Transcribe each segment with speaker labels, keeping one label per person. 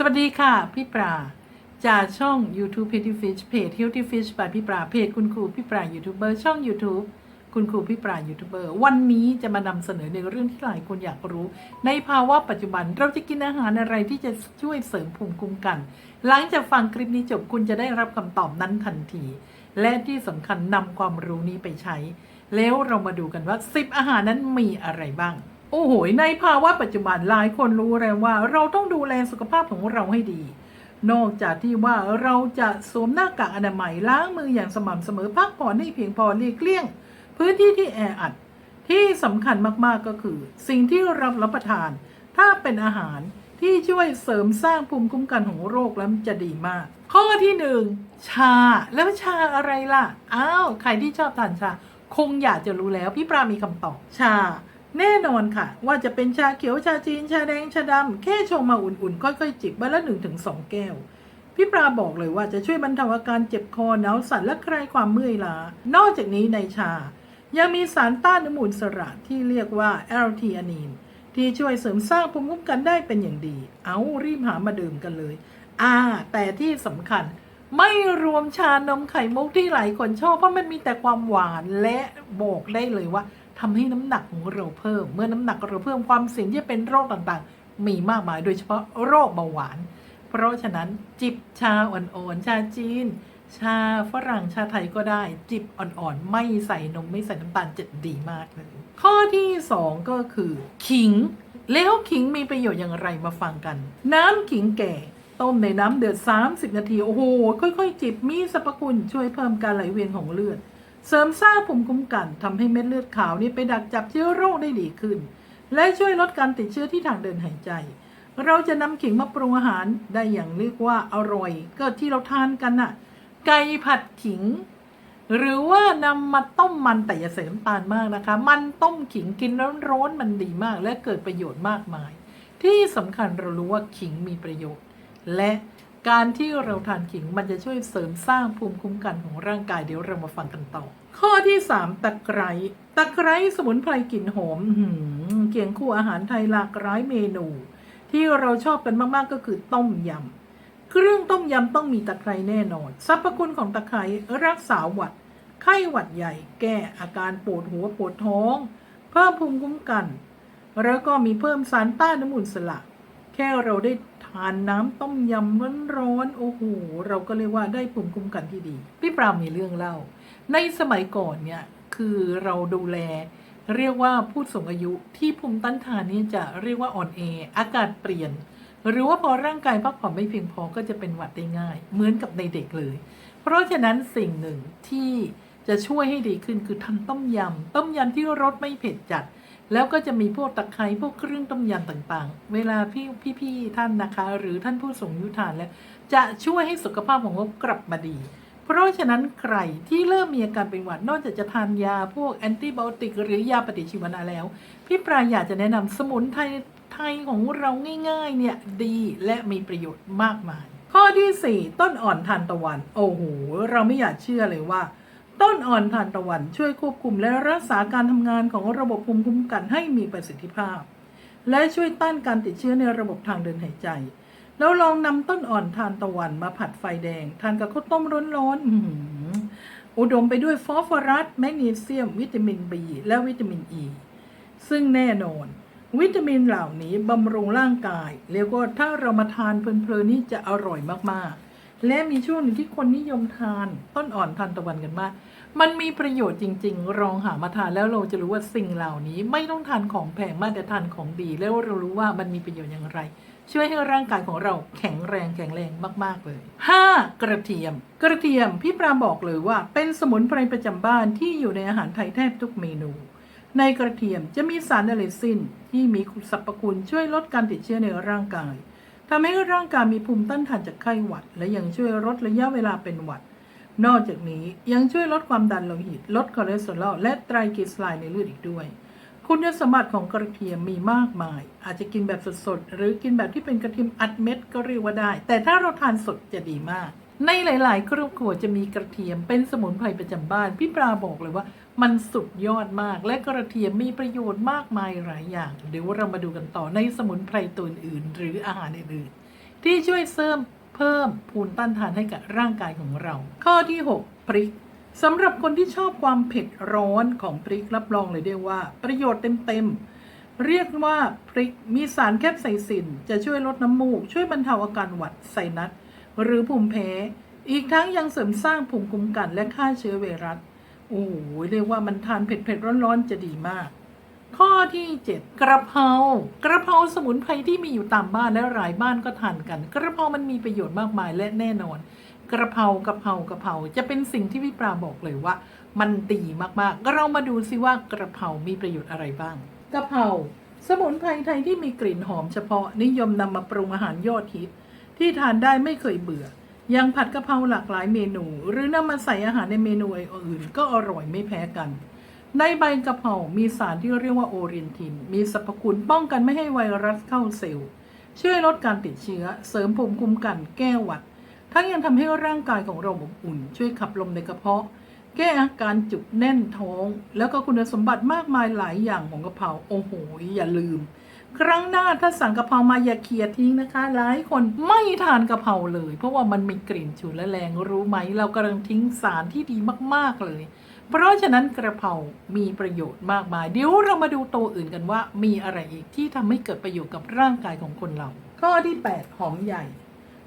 Speaker 1: สวัสดีค่ะ พี่ปลาจากช่อง YouTube Petty Fish เพจ Healthy Fish by พี่ปลาเพจคุณครูพี่ปลายูทูบเบอร์ช่อง YouTube คุณครูพี่ปลายูทูบเบอร์วันนี้จะมานำเสนอในเรื่องที่หลายคนอยากรู้ ในภาวะปัจจุบันเราจะกินอาหารอะไรที่จะช่วยเสริมภูมิคุ้มกัน หลังจากฟังคลิปนี้จบคุณจะได้รับคำตอบนั้นทันที และที่สำคัญนำความรู้นี้ไปใช้ แล้วเรามาดูกันว่า 10 อาหารนั้นมีอะไรบ้าง โอ้โห ในภาวะปัจจุบันหลายคนรู้แล้วว่า เราต้องดูแลสุขภาพของเราให้ดี นอกจากที่ว่าเราจะสวมหน้ากากอนามัยล้างมืออย่างสม่ำเสมอพักผ่อนให้เพียงพอหลีกเลี่ยง พื้นที่ที่แออัด ที่สำคัญมากๆก็คือ สิ่งที่เรารับประทาน ถ้าเป็นอาหารที่ช่วยเสริมสร้างภูมิคุ้มกันของโรคแล้วจะดีมาก ข้อที่หนึ่งชาแล้วชาอะไรล่ะอ้าวใครที่ชอบทานชา คงอยากจะรู้แล้วพี่ปรามีคำตอบชา แน่นอนค่ะ ว่าจะเป็นชาเขียวชาจีนชาแดงชาดำแค่ชงมาอุ่นๆ ค่อยๆ จิบวันละหนึ่งถึงสองแก้ว พี่ปราบอกเลยว่าจะช่วยบรรเทาอาการเจ็บคอหนาวสั่นและคลายความเมื่อยล้านอกจากนี้ในชา ยังมีสารต้านอนุมูลสระที่เรียกว่าแอลทีอานีนที่ช่วยเสริมสร้างภูมิคุ้มกันได้เป็นอย่างดี เอารีบหามาดื่มกันเลย อ่า แต่ที่สำคัญไม่รวมชานมไข่มุกที่หลายคนชอบเพราะมันมีแต่ความหวานและบอกได้เลยว่า ทำให้น้ำหนักของเราเพิ่ม เมื่อน้ำหนักเราเพิ่มความเสี่ยงที่จะเป็นโรคต่างๆ มีมากมาย โดยเฉพาะโรคเบาหวาน เพราะฉะนั้นจิบชาอ่อนๆชาจีน ชาฝรั่งชาไทยก็ได้ จิบอ่อนๆ ไม่ใส่นมไม่ใส่น้ำตาลจะดีมากเลยข้อที่ 2 ก็คือ ขิง แล้วขิงมีประโยชน์อย่างไรมาฟังกัน น้ำขิงแก่ต้มในน้ำเดือด 30 นาที โอ้โห ค่อย ๆ จิบมีสรรพคุณช่วยเพิ่มการไหลเวียนของเลือด เสริมสร้างภูมิคุ้มกันทำให้เม็ดเลือดขาวนี่ไปดักจับเชื้อโรคได้ดีขึ้น และช่วยลดการติดเชื้อที่ทางเดินหายใจ เราจะนำขิงมาปรุงอาหารได้อย่างเรียกว่าอร่อยก็ที่เราทานกันน่ะ ไก่ผัดขิง หรือว่านำมาต้มมันแต่อย่าใส่น้ำตาลมากนะคะ มันต้มขิงกินร้อนๆมันดีมาก และเกิดประโยชน์มากมาย ที่สำคัญเรารู้ว่าขิงมีประโยชน์ และ การที่เราทานขิงมันจะช่วยเสริมสร้างภูมิคุ้มกันของร่างกายเดี๋ยวเรามาฟังกันต่อ ข้อที่ 3 ตะไคร้ตะไคร้สมุนไพรกลิ่นหอมหือเคียงคู่อาหารไทยหลากหลายเมนู ที่เราชอบกันมากๆก็คือต้มยำเครื่องต้มยำต้องมีตะไคร้แน่นอนสรรพคุณของตะไคร้รักษาหวัด ไข้หวัดใหญ่ แก้อาการปวดหัวปวดท้อง เพิ่มภูมิคุ้มกัน แล้วก็มีเพิ่มสารต้านอนุมูลอิสระ แค่เราได้านน้ำต้มยำร้อนๆโอ้โหเราก็เรียกว่าได้ภูมิคุ้มกันที่ดี พี่ปรามมีเรื่องเล่า ในสมัยก่อนเนี่ยคือเราดูแล เรียกว่าผู้สูงอายุที่ภูมิต้านทานนี่จะเรียกว่าอ่อนแออากาศเปลี่ยน หรือว่าพอร่างกายพักผ่อนไม่เพียงพอก็จะเป็นหวัดได้ง่าย เหมือนกับในเด็กเลย เพราะฉะนั้นสิ่งหนึ่งที่จะช่วยให้ดีขึ้นคือทำต้มยำต้มยำที่รสไม่เผ็ดจัด แล้วก็จะมีพวกตะไคร้พวกเครื่องต้มยำต่างๆ เวลาพี่พี่ๆท่านนะคะ หรือท่านผู้สูงอายุทานแล้ว จะช่วยให้สุขภาพของเขากลับมาดี เพราะฉะนั้นใครที่เริ่มมีอาการเป็นหวัดนอกจากจะทานยาพวกแอนติบอติก หรือยาปฏิชีวนะแล้ว พี่ปลาอยากจะแนะนำสมุนไพรไทยของเราง่ายๆเนี่ยดีและมีประโยชน์มากมาย ข้อที่ 4 ต้นอ่อนทานตะวัน โอ้โหเราไม่อยากเชื่อเลยว่า ต้นอ่อนทานตะวันช่วยควบคุมและรักษาการทำงานของระบบภูมิคุ้มกันให้มีประสิทธิภาพ และช่วยต้านการติดเชื้อในระบบทางเดินหายใจ แล้วลองนำต้นอ่อนทานตะวันมาผัดไฟแดง ทานกับข้าวต้มร้อนๆอุดมไปด้วยฟอสฟอรัส แมกนีเซียม วิตามิน B และวิตามิน E ซึ่งแน่นอน วิตามินเหล่านี้บำรุงร่างกายเรียกว่าถ้าเรามาทานเพลินๆนี่จะอร่อยมากๆ และมีช่วงหนึ่งที่คนนิยมทานต้นอ่อนทานตะวันกันมาก มันมีประโยชน์จริง ๆ ลองหามาทานแล้วเราจะรู้ว่าสิ่งเหล่านี้ ไม่ต้องทานของแพงมากแต่ทานของดี แล้วเรารู้ว่ามันมีประโยชน์อย่างไร ช่วยให้ร่างกายของเราแข็งแรงแข็งแรงมาก ๆเลย 5. กระเทียม กระเทียมพี่ปรามบอกเลยว่า เป็นสมุนไพรประจำบ้านที่อยู่ในอาหารไทยแทบทุกเมนูในกระเทียมจะมีสารอะเลซินที่มีสรรพคุณช่วยลดการติดเชื้อในร่างกาย ทำให้ร่างกายมีภูมิต้านทานจากไข้หวัด และยังช่วยลดระยะเวลาเป็นหวัด นอกจากนี้ยังช่วยลดความดันโลหิต ลดคอเลสเตอรอลและไตรกลีเซอไรด์ในเลือดอีกด้วย คุณสมบัติของกระเทียมมีมากมาย อาจจะกินแบบสดๆ หรือกินแบบที่เป็นกระเทียมอัดเม็ดก็เรียกว่าได้ แต่ถ้าเราทานสดจะดีมาก ในหลาย ๆ ครอบครัวจะมีกระเทียมเป็นสมุนไพรประจำบ้านพี่ปลาบอกเลยว่า มันสุดยอดมากและกระเทียมมีประโยชน์มากมายหลายอย่าง เดี๋ยวเรามาดูกันต่อในสมุนไพรตัวอื่น หรืออาหารอื่นๆที่ช่วยเสริมเพิ่มภูมิต้านทานให้กับร่างกายของเรา ข้อที่ 6 พริกสำหรับคนที่ชอบความเผ็ดร้อนของพริกรับรองเลยได้ว่า ประโยชน์เต็มๆเรียกว่าพริกมีสารแคปไซซิน จะช่วยลดน้ำมูก ช่วยบรรเทาอาการหวัดไซนัสหรือภูมิแพ้ อีกทั้งยังเสริมสร้างภูมิคุ้มกันและฆ่าเชื้อไวรัส โอ้โหเรียกว่ามันทานเผ็ดๆร้อนๆจะดีมาก ข้อที่ 7 กระเพรากระเพราสมุนไพรที่มีอยู่ตามบ้านและหลายบ้านก็ทานกัน กระเพรามันมีประโยชน์มากมายและแน่นอน กระเพรากระเพรากระเพราจะเป็นสิ่งที่พี่ปลาบอกเลยว่า มันดีมากๆ เรามาดูซิว่ากระเพรามีประโยชน์อะไรบ้าง กระเพราสมุนไพรไทยที่มีกลิ่นหอมเฉพาะนิยมนำมาปรุงอาหารยอดฮิตที่ทานได้ไม่เคยเบื่อ ยังผัดกะเพราหลากหลายเมนู หรือนำมาใส่อาหารในเมนูอื่นก็อร่อยไม่แพ้กัน ในใบกะเพรา มีสารที่เรียกว่าโอเรียนทิน มีสรรพคุณป้องกันไม่ให้ไวรัสเข้าเซลล์ ช่วยลดการติดเชื้อ เสริมภูมิคุ้มกัน แก้หวัด ทั้งยังทำให้ร่างกายของเราอบอุ่น ช่วยขับลมในกระเพาะ แก้อาการจุกแน่นท้อง แล้วก็คุณสมบัติมากมายหลายอย่างของกะเพรา โอ้โห อย่าลืม ครั้งหน้าถ้าสั่งกะเพรามาอย่าเคียทิ้งนะคะหลายคนไม่ทานกะเพราเลย เพราะว่ามันมีกลิ่นฉุนและแรงรู้ไหม เรากำลังทิ้งสารที่ดีมากๆเลย เพราะฉะนั้นกระเพรามีประโยชน์มากมาย เดี๋ยวเรามาดูตัวอื่นกันว่า มีอะไรอีกที่ทำให้เกิดประโยชน์กับร่างกายของคนเรา ข้อที่ 8 หอมใหญ่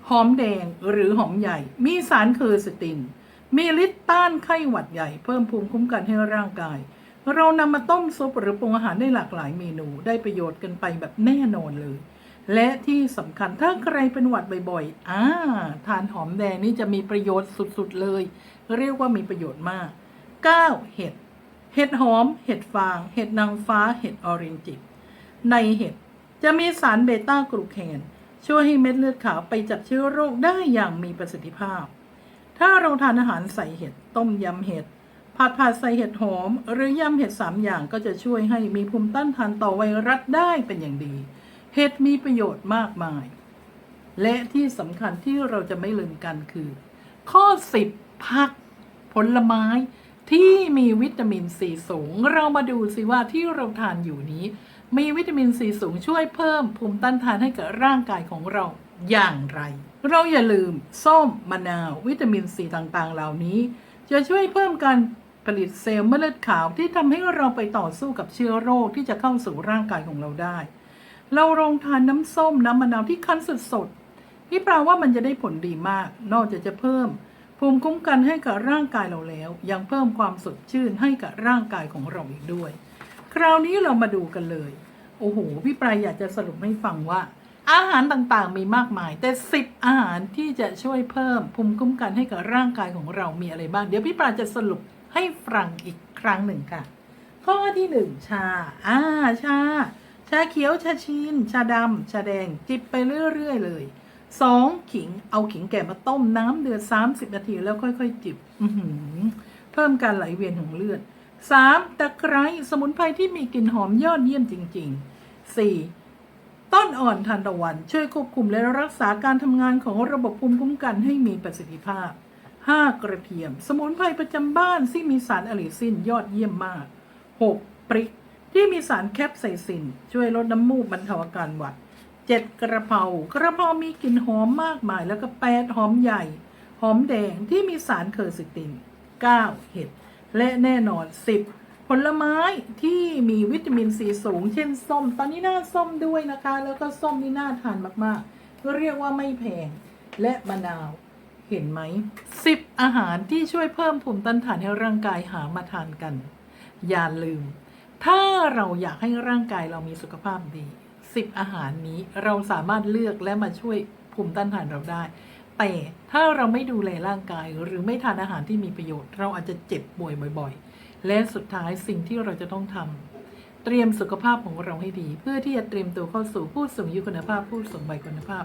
Speaker 1: หอมแดงหรือหอมใหญ่ มีสารเคอร์สติน มีฤทธิ์ต้านไข้หวัดใหญ่ เพิ่มภูมิคุ้มกันให้ร่างกาย เรานำมาต้มซุปหรือปรุงอาหารได้หลากหลายเมนูได้ประโยชน์กันไปแบบแน่นอนเลย และที่สำคัญถ้าใครเป็นหวัดบ่อยๆอ่าทานหอมแดงนี่จะมีประโยชน์สุดๆเลย เรียกว่ามีประโยชน์มาก 9. เห็ด เห็ดหอม เห็ดฟาง เห็ดนางฟ้า เห็ดออเรนจิในเห็ดจะมีสารเบต้ากลูแคนช่วยให้เม็ดเลือดขาวไปจับเชื้อโรคได้อย่างมีประสิทธิภาพ ถ้าเราทานอาหารใส่เห็ด ต้มยำเห็ด ผัดผัดใส่เห็ดหอม หรือยำเห็ดสามอย่างก็จะช่วยให้มีภูมิต้านทานต่อไวรัสได้เป็นอย่างดี เห็ดมีประโยชน์มากมาย และที่สำคัญที่เราจะไม่ลืมกันคือ ข้อ 10 ผักผลไม้ที่มีวิตามินซีสูง เรามาดูสิว่าที่เราทานอยู่นี้ มีวิตามินซีสูงช่วยเพิ่มภูมิต้านทานให้กับร่างกายของเราอย่างไร เราอย่าลืม ส้มมะนาว วิตามินซีต่างๆ เหล่านี้ จะช่วยเพิ่มการ ผลิตเซลล์เม็ดเลือดขาวที่ทำให้เราไปต่อสู้กับเชื้อโรคที่จะเข้าสู่ร่างกายของเราได้ เราลองทานน้ำส้มน้ำมะนาวที่คั้นสดๆพี่ปราว่ามันจะได้ผลดีมาก นอกจากจะเพิ่ม ภูมิคุ้มกันให้กับร่างกายเราแล้ว ยังเพิ่มความสดชื่นให้กับร่างกายของเราอีกด้วย คราวนี้เรามาดูกันเลย โอ้โหพี่ปรายอยากจะสรุปให้ฟังว่า อาหารต่างๆมีมากมาย แต่ 10 อาหารที่จะช่วยเพิ่มภูมิคุ้มกันให้กับร่างกายของเรามีอะไรบ้าง เดี๋ยวพี่ปราจะสรุป ให้ฟังอีกครั้งหนึ่งค่ะ ข้อที่หนึ่งชา อ่า ชา ชาเขียว ชาชีน ชาดำ ชาแดง จิบไปเรื่อยๆเลยสองขิง เอาขิงแก่มาต้มน้ำเดือด30นาทีแล้วค่อยๆ จิบอืเพิ่มการไหลเวียนของเลือด 3. ตะไคร้สมุนไพรที่มีกลิ่นหอมยอดเยี่ยมจริงๆ 4. ต้นอ่อนทานตะวันช่วยควบคุมและรักษาการทำงานของระบบภูมิคุ้มกันให้มีประสิทธิภาพ 5. กระเทียม สมุนไพรประจำบ้านที่มีสารอะลิซินยอดเยี่ยมมาก 6. พริก ที่มีสารแคปไซซิน ช่วยลดน้ำมูกบรรเทาอาการหวัด 7. กระเพรากระเพรามีกลิ่นหอมมากมาย แล้วก็ 8. หอมใหญ่ หอมแดงที่มีสารเคอร์ซิติน 9. เห็ด และแน่นอน 10 ผลไม้ที่มีวิตามินซีสูง เช่นส้ม ตอนนี้น่าส้มด้วยนะคะ แล้วก็ส้มนี่น่าทานมากๆเรียกว่าไม่แพงและมะนาว เห็นไหม10อาหารที่ช่วยเพิ่มภูมิต้านทานให้ร่างกายหามาทานกัน อย่าลืม ถ้าเราอยากให้ร่างกายเรามีสุขภาพดี10อาหารนี้เราสามารถเลือกและมาช่วยภูมิต้านทานเราได้ แต่ถ้าเราไม่ดูแลร่างกายหรือไม่ทานอาหารที่มีประโยชน์ เราอาจจะเจ็บป่วยบ่อยๆ และสุดท้ายสิ่งที่เราจะต้องทำเตรียมสุขภาพของเราให้ดี เพื่อที่จะเตรียมตัวเข้าสู่ผู้สูงอายุคุณภาพผู้สูงวัยคุณภาพ